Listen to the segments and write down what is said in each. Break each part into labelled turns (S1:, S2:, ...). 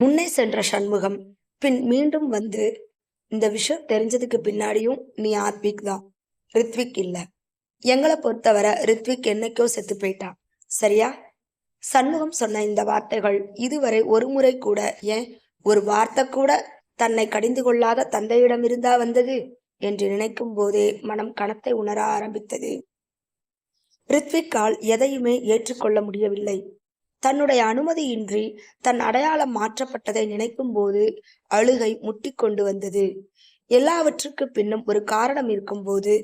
S1: முன்னே சென்ற சண்முகம். பின் மீண்டும் வந்து இந்த விஷயம் தெரிஞ்சதுக்கு பின்னாடியும் நீ ஆத்விக் தான். ரித்விக் இல்ல. எங்களை பொறுத்தவரை ரித்விக் என்னைக்கோ செத்து போயிட்டான் சரியா? சண்முகம் சொன்ன இந்த வார்த்தைகள் இதுவரை ஒரு முறை கூட ஏன் ஒரு வார்த்தை கூட தன்னை கடிந்து கொள்ளாத தந்தையிடம் இருந்தா வந்தது? என்று நினைக்கும் போதே மனம் கணத்தை உணர ஆரம்பித்தது. ரித்விக்கால் எதையுமே ஏற்றுக்கொள்ள முடியவில்லை. தன்னுடைய அனுமதியின்றி தன் அடையாளம் மாற்றப்பட்டதை நினைக்கும் போது அழுகை முட்டிக்கொண்டு வந்தது. எல்லாவற்றுக்கு பின்னும் ஒரு காரணம் இருக்கும்போது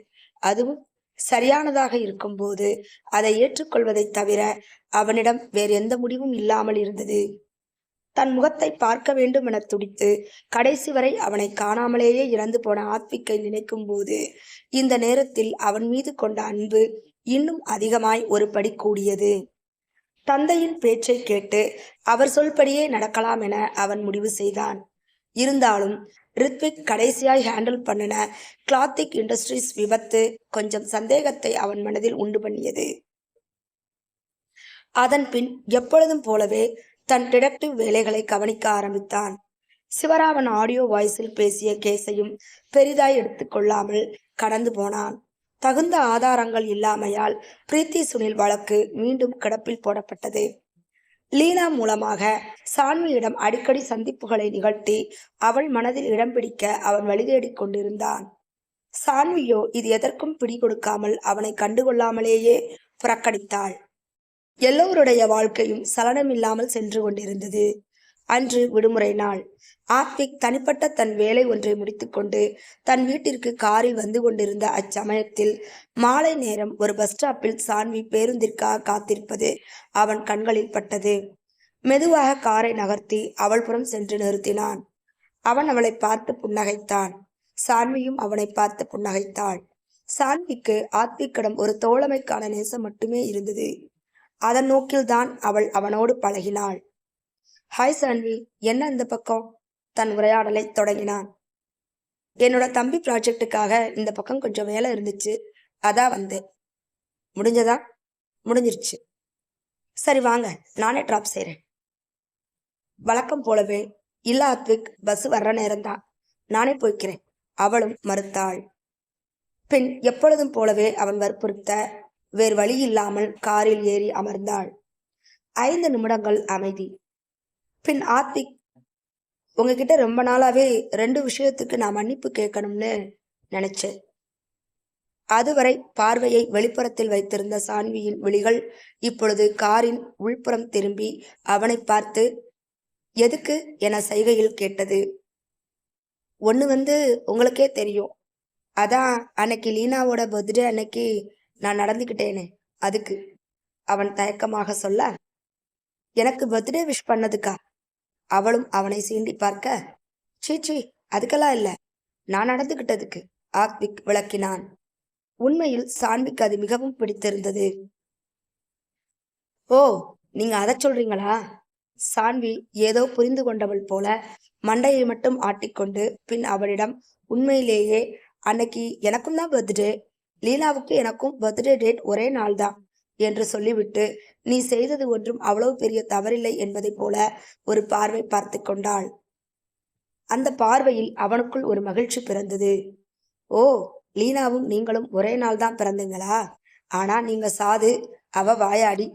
S1: அதுவும் சரியானதாக இருக்கும்போது அதை ஏற்றுக்கொள்வதைத் தவிர அவனிடம் வேறு எந்த முடிவும் இல்லாமல் இருந்தது. தன் முகத்தை பார்க்க வேண்டும் என துடித்து கடைசி வரை அவனை காணாமலேயே இறந்து போன ஆத்விக்கை நினைக்கும் போது இந்த நேரத்தில் அவன் மீது கொண்ட அன்பு இன்னும் அதிகமாய் ஒரு படி கூடியது. தந்தையின் பேச்சை கேட்டு அவர் சொல்படியே நடக்கலாம் என அவன் முடிவு செய்தான். இருந்தாலும் ரித்விக் கடைசியாய் ஹேண்டில் பண்ணின கிளாத்திக் இண்டஸ்ட்ரீஸ் விபத்து கொஞ்சம் சந்தேகத்தை அவன் மனதில் உண்டு பண்ணியது. அதன் பின் எப்பொழுதும் போலவே தன் டிடெக்டிவ் வேலைகளை கவனிக்க ஆரம்பித்தான். சிவராமன் ஆடியோ வாய்ஸில் பேசிய கேஸையும் பெரிதாய் எடுத்துக்கொள்ளாமல் கடந்து போனான். தகுந்த ஆதாரங்கள் இல்லாமையால் பிரீத்தி சுனில் வழக்கு மீண்டும் கிடப்பில் போடப்பட்டது. லீனா மூலமாக சான்வியிடம் அடிக்கடி சந்திப்புகளை நிகழ்த்தி அவள் மனதில் இடம் பிடிக்க அவன் வழிதேடிக் கொண்டிருந்தான். சான்வியோ இது எதற்கும் பிடி கொடுக்காமல் அவனை கண்டுகொள்ளாமலேயே புறக்கணித்தாள். எல்லோருடைய வாழ்க்கையும் சலனமில்லாமல் சென்று கொண்டிருந்தது. அன்று விடுமுறை நாள். ஆத்விக் தனிப்பட்ட தன் வேலை ஒன்றை முடித்துக்கொண்டு தன் வீட்டிற்கு காரில் வந்து கொண்டிருந்த அச்சமயத்தில் மாலை நேரம் ஒரு பஸ் ஸ்டாப்பில் சான்வி பேருந்திற்காக காத்திருப்பது அவன் கண்களில் பட்டது. மெதுவாக காரை நகர்த்தி அவள் புறம் சென்று நிறுத்தினான். அவன் அவளை பார்த்து புன்னகைத்தான். சான்வியும் அவனை பார்த்து புன்னகைத்தாள். சான்விக்கு ஆத்விக்கிடம் ஒரு தோழமைக்கான நேசம் மட்டுமே இருந்தது. அதன் நோக்கில்தான் அவள் அவனோடு பழகினாள். ஹாய் சான்வி என்ன இந்த பக்கம்? தன் உரையாடலை தொடங்கினான். என்னோட தம்பி ப்ராஜெக்டுக்காக இந்த பக்கம் கொஞ்சம் வேலை இருந்துச்சு. அதான் வந்தேன். முடிஞ்சதா? முடிஞ்சிருச்சு. சரி வாங்க. நானே ட்ராப் செய்கிறேன் வழக்கம் போலவே இல்லாத்விக் பஸ் வர்ற நேரம்தான். நானே போய்க்கிறேன். அவளும் மறுத்தாள். பின் எப்பொழுதும் போலவே அவன் வற்புறுத்த வேறு வழி இல்லாமல் காரில் ஏறி அமர்ந்தாள். ஐந்து நிமிடங்கள் அமைதி. பின் ஆத்விக் உங்ககிட்ட ரொம்ப நாளாவே ரெண்டு விஷயத்துக்கு நான் மன்னிப்பு கேட்கணும்னு நினைச்சேன். அதுவரை பார்வையை வெளிப்புறத்தில் வைத்திருந்த சான்வியின் விழிகள் இப்பொழுது காரின் உள்புறம் திரும்பி அவனை பார்த்து எதுக்கு என சைகையில் கேட்டது? ஒன்று வந்து உங்களுக்கே தெரியும். அதான் அன்னைக்கு லீனாவோட பர்த்டே அன்னைக்கு நான் நடந்துக்கிட்டேனே அதுக்கு. அவன் தயக்கமாக சொல்ல எனக்கு பர்த்டே விஷ் பண்ணதுக்கா? அவளும் அவனை சீண்டி பார்க்க சீச்சி அதுக்கெல்லாம் இல்ல. நான் நடந்துகிட்டதுக்கு ஆத்விக் விளக்கினான். உண்மையில் சான்விக்கு அது மிகவும் பிடித்திருந்தது. ஓ நீங்க அதை சொல்றீங்களா? சான்வி ஏதோ புரிந்து கொண்டவள் போல மண்டையை மட்டும் ஆட்டிக்கொண்டு பின் அவளிடம் உண்மையிலேயே அன்னைக்கு எனக்கும் தான் பர்த்டே லீலாவுக்கு எனக்கும் பர்த்டே டேட் ஒரே நாள் தான் என்று சொல்லிவிட்டு நீ செய்தது ஒன்றும் அவ்வளவு பெரிய தவறில்லை என்பதைப் போல ஒரு பார்வை பார்த்து கொண்டாள். அந்த பார்வையில் அவனுக்குள் ஒரு மகிழ்ச்சி பிறந்தது. ஓ லீனாவும் நீங்களும் ஒரே நாள் தான் பிறந்தீங்களா? ஆனா நீங்க சாது அவ வாயாடி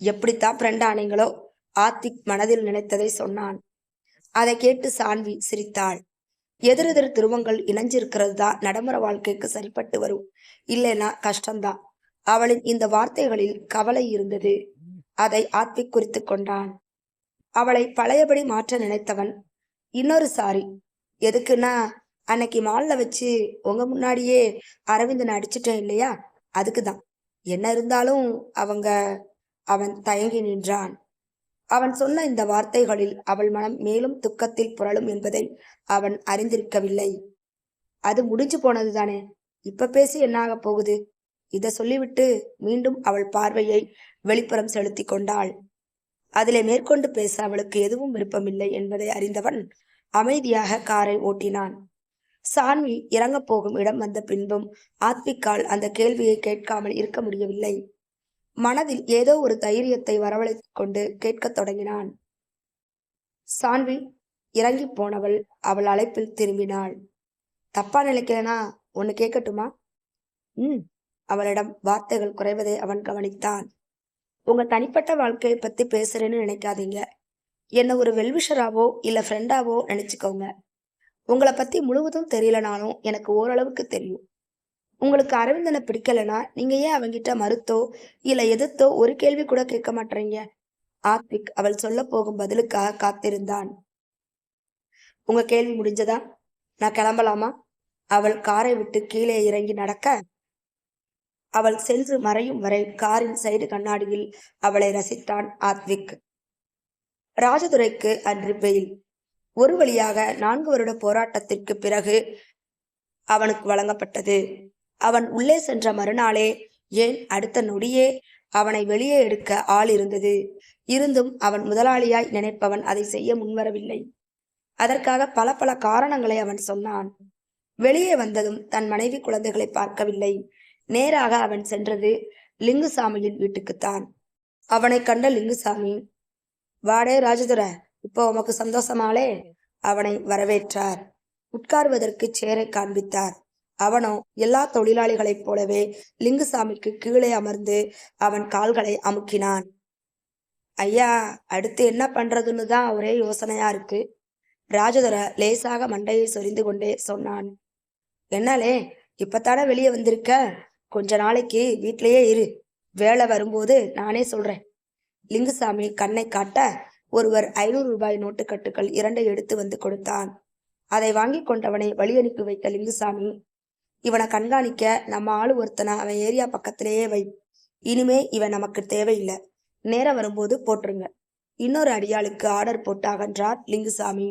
S1: எப்படித்தான் ஃப்ரெண்ட் ஆனீங்களோ? ஆத்திக் மனதில் நினைத்ததை சொன்னான். அதை கேட்டு சான்வி சிரித்தாள். எதிரெதிர் துருவங்கள் இணைஞ்சிருக்கிறது தான் நடைமுறை வாழ்க்கைக்கு சரிப்பட்டு வரும். இல்லைன்னா கஷ்டம்தான். அவளின் இந்த வார்த்தைகளில் கவலை இருந்தது. அதை ஆத்விக் குறித்து கொண்டான். அவளை பழையபடி மாற்ற நினைத்தவன் இன்னொரு சாரி. எதுக்குன்னா அன்னைக்கு மால்ல வச்சு உங்க முன்னாடியே அரவிந்தனை அடிச்சிட்டேன் இல்லையா? அதுக்குதான். என்ன இருந்தாலும் அவங்க அவன் தயங்கி நின்றான். அவன் சொன்ன இந்த வார்த்தைகளில் அவள் மனம் மேலும் துக்கத்தில் புரளும் என்பதை அவன் அறிந்திருக்கவில்லை. அது முடிஞ்சு போனதுதானே? இப்ப பேசி என்னாக போகுது? இதை சொல்லிவிட்டு மீண்டும் அவள் பார்வையை வெளிப்புறம் செலுத்தி கொண்டாள் அதிலே மேற்கொண்டு பேச அவளுக்கு எதுவும் விருப்பமில்லை என்பதை அறிந்தவன் அமைதியாக காரை ஓட்டினான். சான்வி இறங்கப் போகும் இடம் வந்த பின்பும் ஆத்விக்கால் அந்த கேள்வியை கேட்காமல் இருக்க முடியவில்லை. மனதில் ஏதோ ஒரு தைரியத்தை வரவழைத்துக் கொண்டு கேட்கத் தொடங்கினான். சான்வி இறங்கி போனவள் அவள் அழைப்பில் திரும்பினாள். தப்பா நினைக்கிறேனா? ஒன்னு கேட்கட்டுமா? ம். அவளிடம் வார்த்தைகள் குறைவதை அவன் கவனித்தான். உங்க தனிப்பட்ட வாழ்க்கையை பத்தி பேசுறேன்னு நினைக்காதீங்க. என்ன ஒரு வெல்விஷராவோ இல்ல ஃப்ரெண்டாவோ நினைச்சுக்கோங்க. உங்களை பத்தி முழுவதும் தெரியலனாலும் எனக்கு ஓரளவுக்கு தெரியும். உங்களுக்கு அரவிந்தனை பிடிக்கலனா நீங்க ஏன் அவங்கிட்ட மறுத்தோ இல்ல எதிர்த்தோ ஒரு கேள்வி கூட கேட்க மாட்டீங்க ஆத்விக் அவள் சொல்ல போகும் பதிலுக்காக காத்திருந்தான். உங்க கேள்வி முடிஞ்சதா? நான் கிளம்பலாமா? அவள் காரை விட்டு கீழே இறங்கி நடக்க அவள் சென்று மறையும் வரை காரின் சைடு கண்ணாடியில் அவளை ரசித்தான் ஆத்விக். ராஜதுரைக்கு அன்று பெயில். ஒரு வழியாக நான்கு வருட போராட்டத்திற்கு பிறகு அவனுக்கு வழங்கப்பட்டது. அவன் உள்ளே சென்ற மறுநாளே ஏன் அடுத்த நொடியே அவனை வெளியே எடுக்க ஆள் இருந்தது. இருந்தும் அவன் முதலாளியாய் நினைப்பவன் அதை செய்ய முன்வரவில்லை. அதற்காக பல பல காரணங்களை அவன் சொன்னான். வெளியே வந்ததும் தன் மனைவி குழந்தைகளை பார்க்கவில்லை. நேராக அவன் சென்றது லிங்குசாமியின் வீட்டுக்குத்தான். அவனை கண்ட லிங்குசாமி வாடே ராஜதுர இப்போ உமக்கு சந்தோஷமாலே? அவனை வரவேற்றார். உட்கார்வதற்கு சேரை காண்பித்தார். அவனோ எல்லா தொழிலாளிகளைப் போலவே லிங்குசாமிக்கு கீழே அமர்ந்து அவன் கால்களை அமுக்கினான். ஐயா அடுத்து என்ன பண்றதுன்னு தான் ஒரே யோசனையா இருக்கு. ராஜதுர லேசாக மண்டையை சொரிந்து கொண்டே சொன்னான். என்னாலே இப்பத்தானே வெளியே வந்திருக்க? கொஞ்ச நாளைக்கு வீட்டிலேயே இரு. வேலை வரும்போது நானே சொல்றேன். லிங்குசாமி கண்ணை காட்ட ஒருவர் ஐநூறு ரூபாய் நோட்டுக்கட்டுகள் இரண்டை எடுத்து வந்து கொடுத்தான். அதை வாங்கி கொண்டவனை வழி அனுப்பி வைத்த லிங்குசாமி இவனை கண்காணிக்க நம்ம ஆளு ஒருத்தனை அவன் ஏரியா பக்கத்திலேயே வை. இனிமே இவன் நமக்கு தேவையில்லை. நேரம் வரும்போது போட்டுருங்க. இன்னொரு அடியாளுக்கு ஆர்டர் போட்டு அகன்றார் லிங்குசாமி.